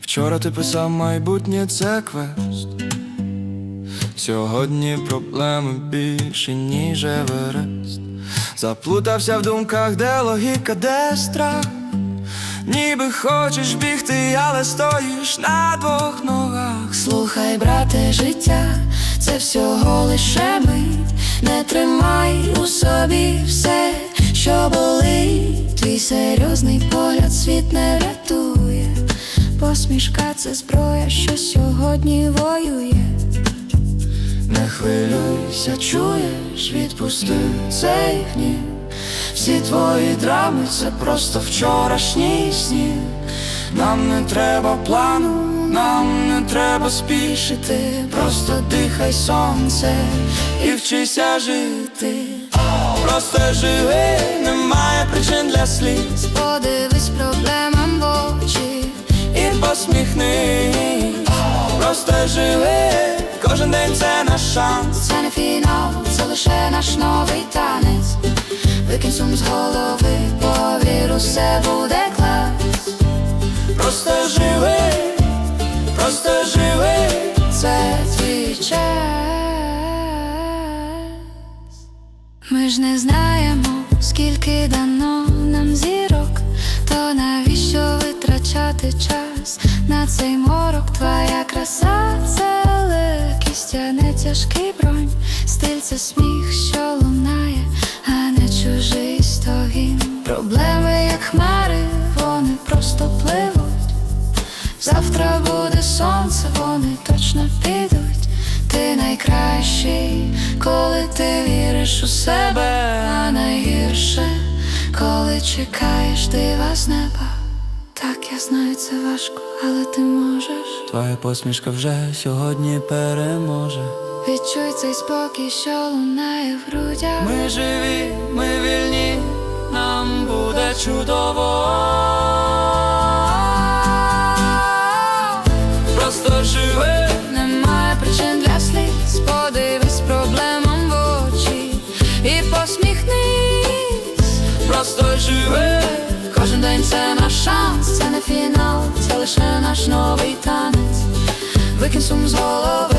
Вчора ти писав майбутнє це квест. Сьогодні проблеми більше, ніж Еверест. Заплутався в думках, де логіка, де страх. Ніби хочеш бігти, але стоїш на двох ногах. Слухай, брате, життя, це всього лише мить. Не тримай у собі все, що болить. Твій серйозний погляд світ не врятує. Посмішка це зброя, що сьогодні воює. Не хвилюйся, чуєш, відпусти цей гнів. Всі твої драми це просто вчорашній сніг. Нам не треба плану, нам не треба спішити. Просто дихай сонце і вчися жити. Просто живи, немає причин для сліз. Подивись проблемам в очі. І посміхнись, просто живи, кожен день це наш шанс. Це не фінал, це лише наш новий танець. Викинь сум з голови, повір, усе буде клас. Просто живи, просто живи. Це твій час. Ми ж не знаємо, скільки дано нам зірок, то навіщо витрачати час на цей морок? Твоя краса це легкість, а не тяжкий бронь. Стиль це сміх, що лунає, а не чужий стогін. Проблеми, як хмари, вони просто пливуть. Завтра буде сонце, вони точно підуть. Ти найкращий, коли ти віриш у себе, а найгірше, коли чекаєш дива з неба. Так, я знаю, це важко, але ти можеш. Твоя посмішка вже сьогодні переможе. Відчуй цей спокій, що лунає в грудях. Ми живі, ми вільні, нам буде чудово. Танець. Викинь сум з голови,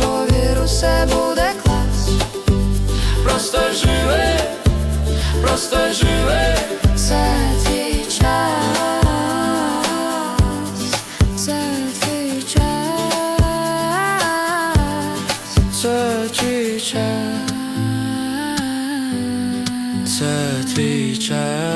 повір, усе буде клас. Просто живи, просто живи. Це твій час, це твій час, Це твій час, це твій час.